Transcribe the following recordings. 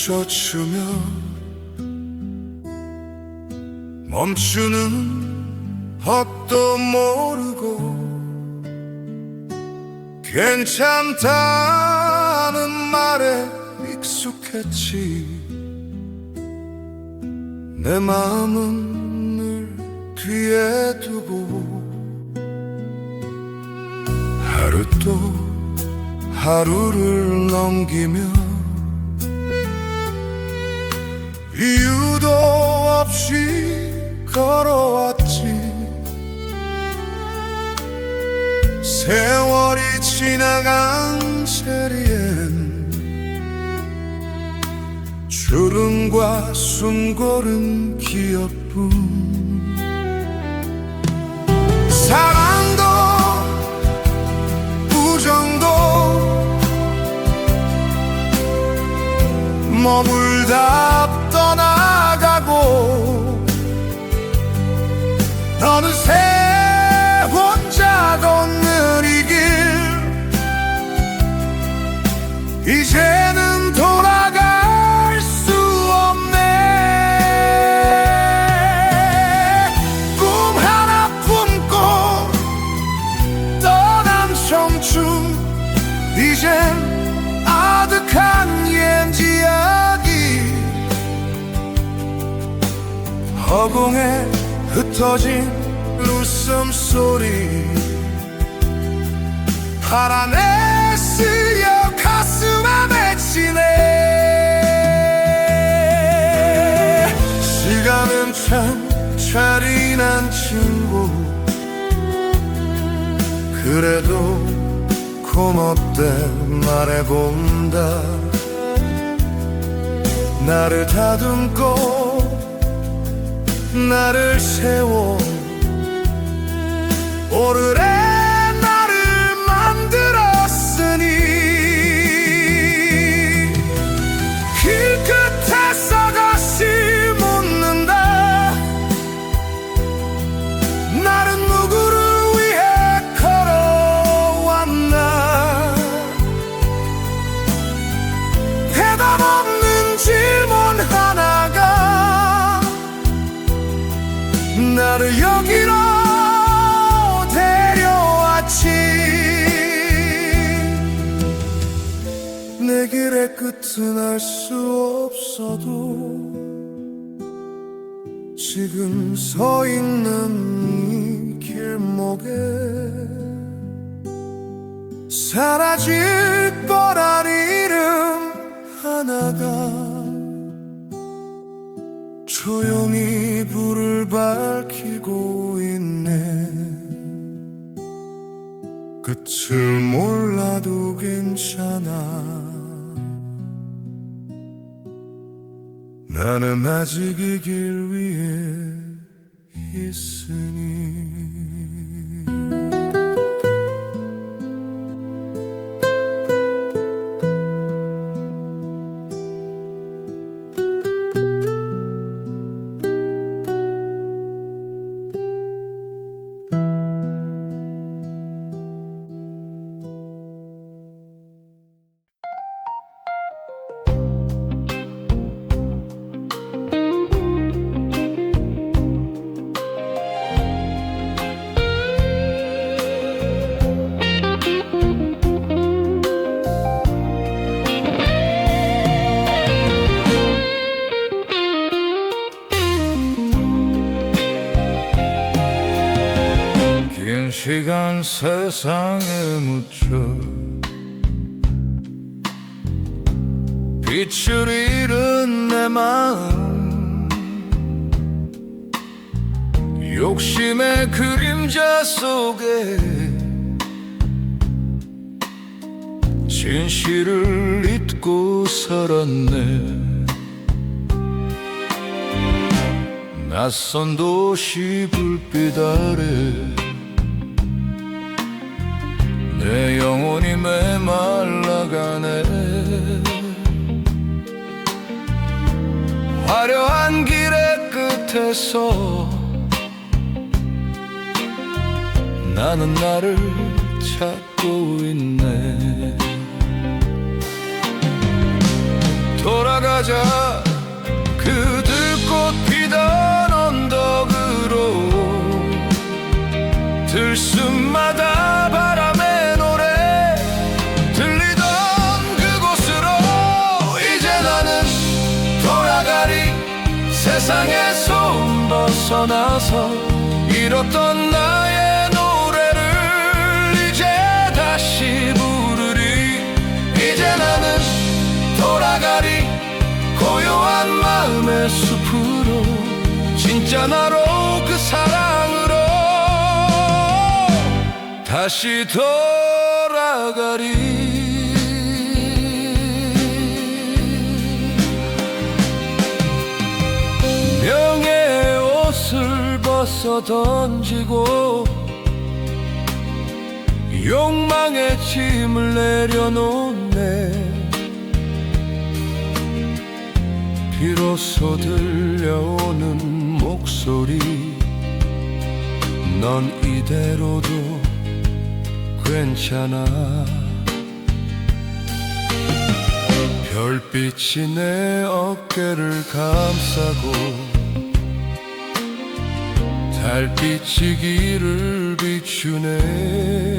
젖으며 멈추는 법도 모르고 괜찮다는 말에 익숙했지. 내 마음은 늘 뒤에 두고 하루 또 하루를 넘기며 이유도 없이 걸어왔지. 세월이 지나간 체리엔 주름과 숨고른 기억뿐 허공에 흩어진 웃음소리. 파란에 쓰여 가슴에 맺히네 시간은 참 잔인한 친구. 그래도 고맙대 말해본다. 나를 다듬고 나를 세워. 오늘의 끝은 알 수 없어도 지금 서 있는 이 길목에 사라질 거란 이름 하나가 조용히 불을 밝히고 있네. 끝을 몰라도 괜찮아 나는 아직 이 길 위에 있으니 세상에 묻혀. 빛을 잃은 내 마음. 욕심의 그림자 속에 진실을 잊고 살았네. 낯선 도시 불빛 아래 내 영혼이 메말라가네. 화려한 길의 끝에서 나는 나를 찾고 있네. 가자. 그 들꽃 피던 언덕으로 들숨마다 벗어나서 잃었던 나의 노래를 이제 다시 부르리. 이제 나는 돌아가리. 고요한 마음의 숲으로 진짜 나로 그 사랑으로 다시 돌아가리 벗어 던지고 욕망의 짐을 내려놓네. 비로소 들려오는 목소리 넌 이대로도 괜찮아. 별빛이 내 어깨를 감싸고 달빛이 길을 비추네.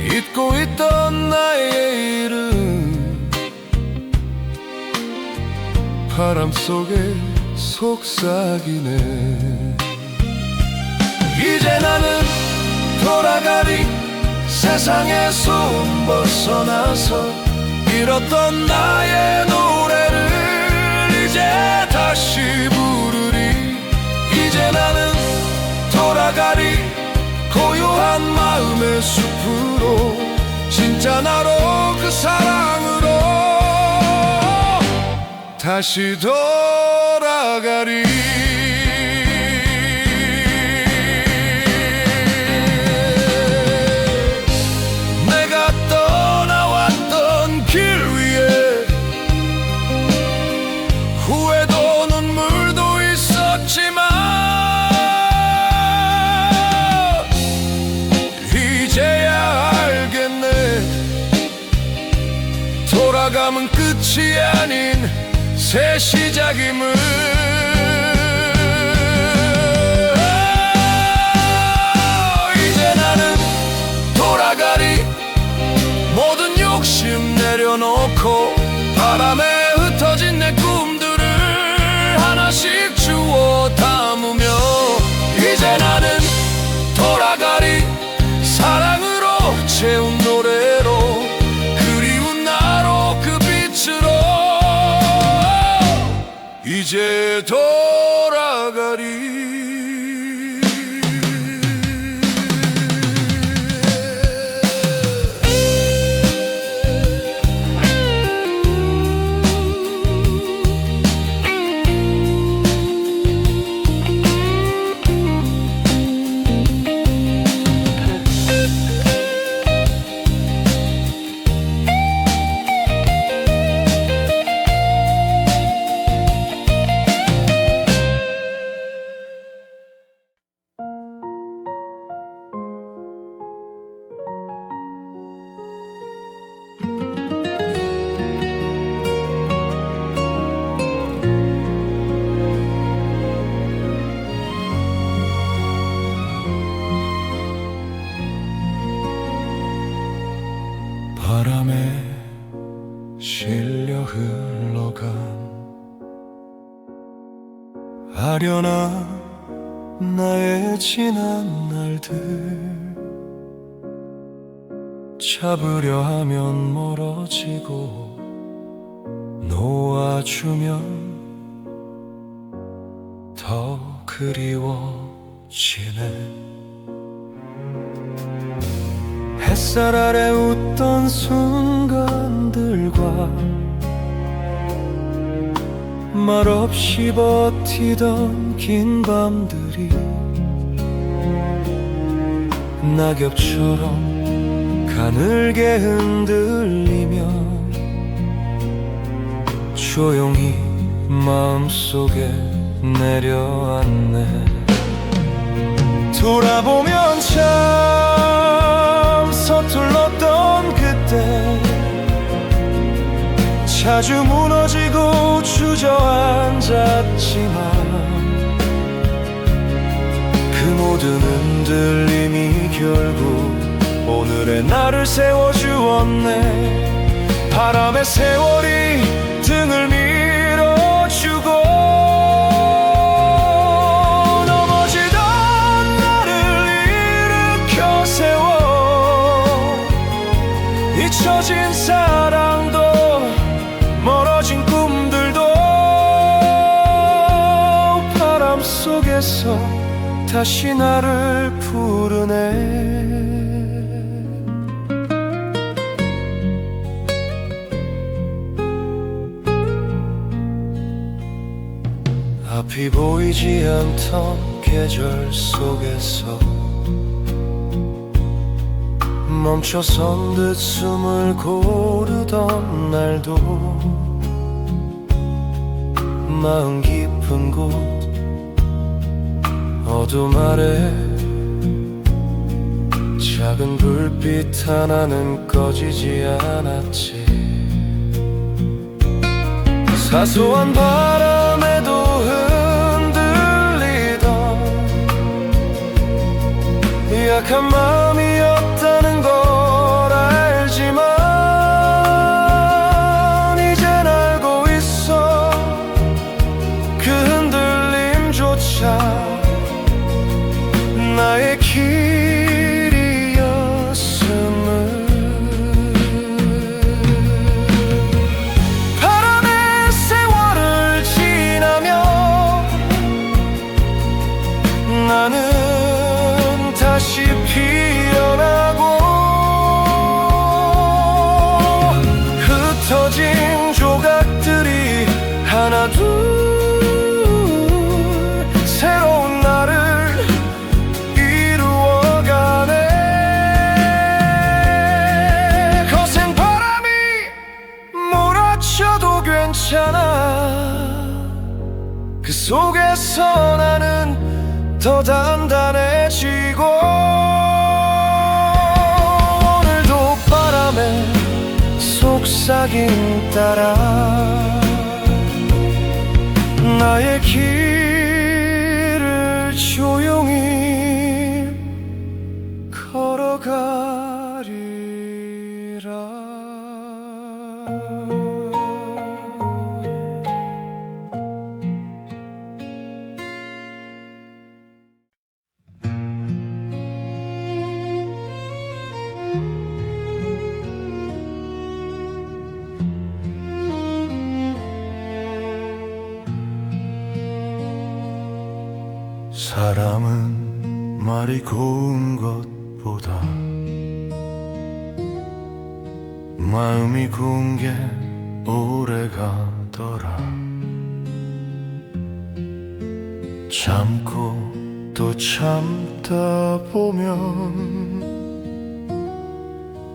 잊고 있던 나의 이름 바람 속에 속삭이네. 이제 나는 돌아가리 세상에서 벗어나서 잃었던 나의 노래를 이제 다시 부르리. 이제 나는 돌아가리. 고요한 마음의 숲으로 진짜 나로 그 사랑으로 다시 돌아가리 새 시작임을. 아, 이제 나는 돌아가리. 모든 욕심 내려놓고 바람에 바람에 실려 흘러간 아련한 나의 지난 날들. 잡으려 하면 멀어지고 놓아주면 더 그리워지네 햇살 아래 웃던 순간들과 말없이 버티던 긴 밤들이 낙엽처럼 가늘게 흔들리며 조용히 마음속에 내려앉네. 돌아보면 참 서툴렀던 그때 자주 무너지고 주저앉았지만 그 모든 흔들림이 결국 오늘의 나를 세워주었네. 바람의 세월이 등을 다시 나를 부르네. 앞이 보이지 않던 계절 속에서 멈춰선 듯 숨을 고르던 날도 마음 깊은 곳 어둠 아래 작은 불빛 하나는 꺼지지 않았지. 사소한 바람에도 흔들리던 약한 마음 나 그 속에서 나는 더 단단해지고 오늘도 바람에 속삭임 따라 나의 길 사람은 말이 고운 것보다 마음이 고운 게 오래 가더라. 참고 또 참다 보면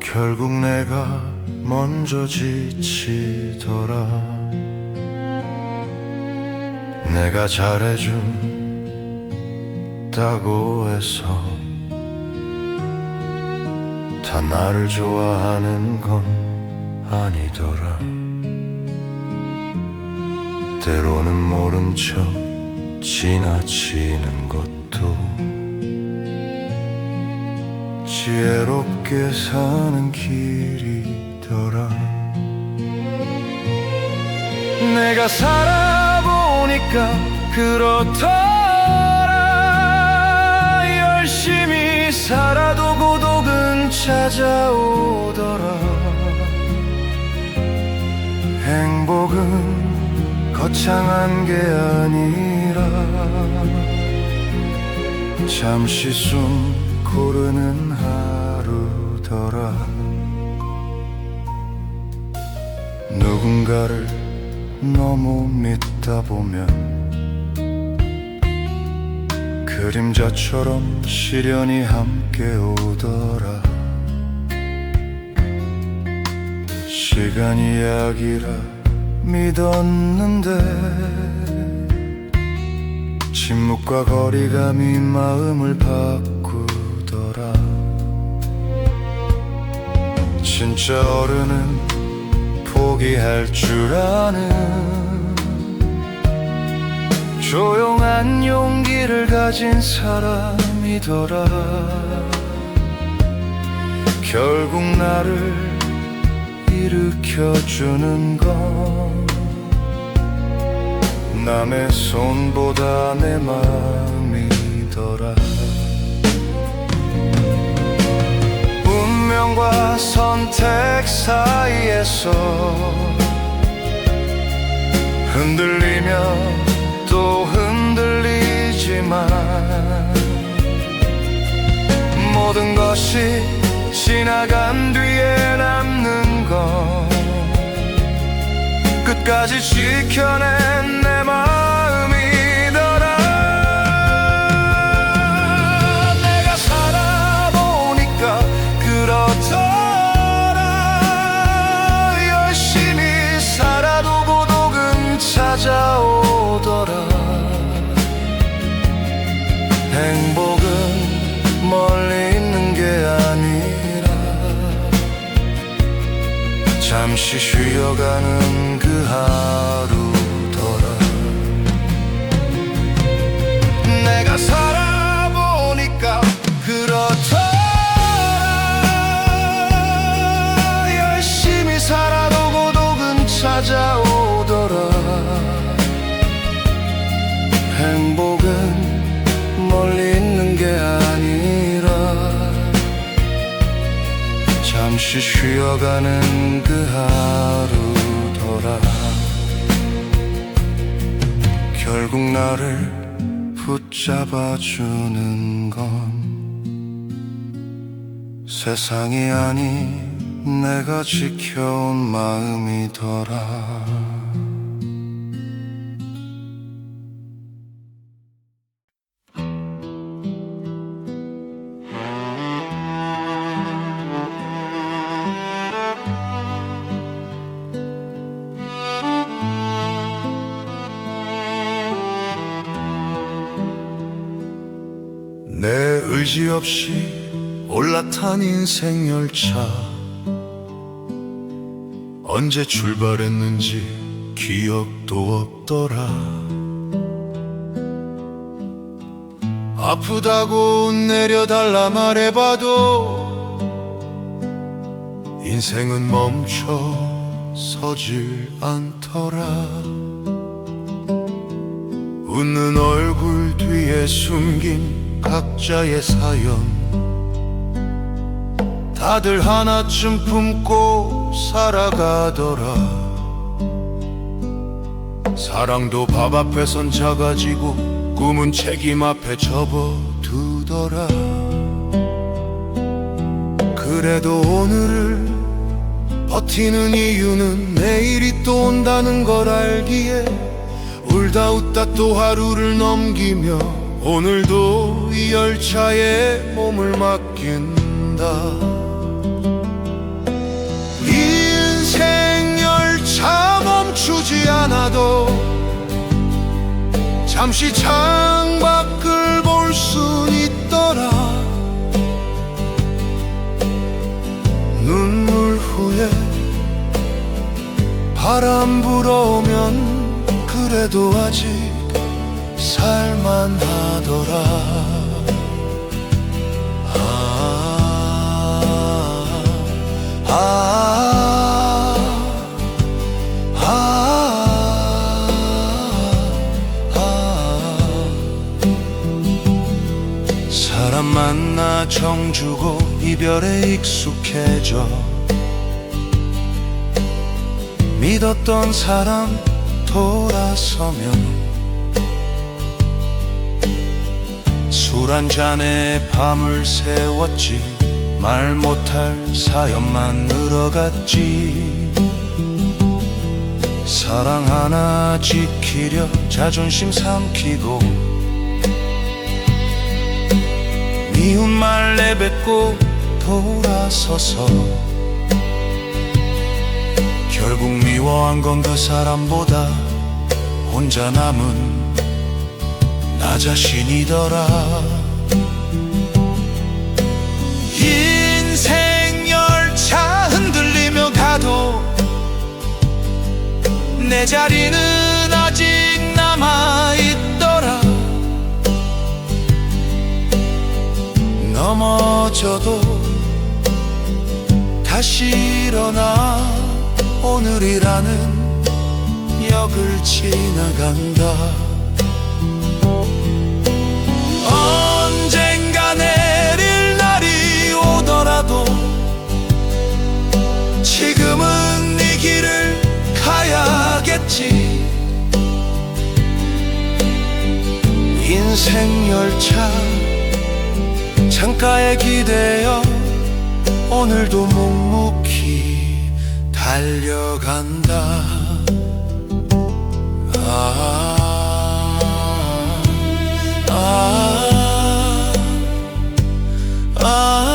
결국 내가 먼저 지치더라. 내가 잘해준 다고 해서 다 나를 좋아하는 건 아니더라. 때로는 모른 척 지나치는 것도 지혜롭게 사는 길이더라. 내가 살아보니까 그렇더라 열심히 살아도 고독은 찾아오더라. 행복은 거창한 게 아니라. 잠시 숨 고르는 하루더라. 누군가를 너무 믿다 보면 그림자처럼 시련이 함께 오더라. 시간이 약이라 믿었는데 침묵과 거리감이 마음을 바꾸더라. 진짜 어른은 포기 포기할 줄 아는 조용한 용기를 가진 사람이더라. 결국 나를 일으켜주는 건 남의 손보다 내 마음이더라. 운명과 선택 사이에서 흔들리며 또 흔들리지만 모든 것이 지나간 뒤에 남는 건 끝까지 지켜낸 내 쉬어가는 그 하루더라 내가 살아보니까 그렇더라. 열심히 살아도 고독은 찾아오더라. 행복은 멀리 있는 게 아니라. 잠시 쉬어가는 그 하루 결국 나를 붙잡아주는 건 세상이 아닌 내가 지켜온 마음이더라 의지 없이 올라탄 인생 열차. 언제 출발했는지 기억도 없더라. 아프다고 내려달라 말해봐도 인생은 멈춰 서질 않더라. 웃는 얼굴 뒤에 숨긴 각자의 사연. 다들 하나쯤 품고 살아가더라. 사랑도 밥 앞에선 작아지고 꿈은 책임 앞에 접어두더라. 그래도 오늘을 버티는 이유는 내일이 또 온다는 걸 알기에 울다 웃다 또 하루를 넘기며 오늘도 이 열차에 몸을 맡긴다. 이 인생 열차 멈추지 않아도 잠시 창밖을 볼 순 있더라. 눈물 후에 바람 불어오면 그래도 아직 살만하더라 아, 아, 아, 아. 사람 만나 정주고 이별에 익숙해져 믿었던 사람 돌아서면 술 한 잔에 밤을 새웠지. 말 못할 사연만 늘어갔지. 사랑 하나 지키려 자존심 삼키고 미운 말 내뱉고 돌아서서 결국 미워한 건 그 사람보다 혼자 남은 나 자신이더라. 인생 열차 흔들리며 가도 내 자리는 아직 남아있더라. 넘어져도 다시 일어나 오늘이라는 역을 지나간다 내릴 날이 오더라도 지금은 이 길을 가야겠지 인생 열차 창가에 기대어 오늘도 묵묵히 달려간다 아, 아, 아. Oh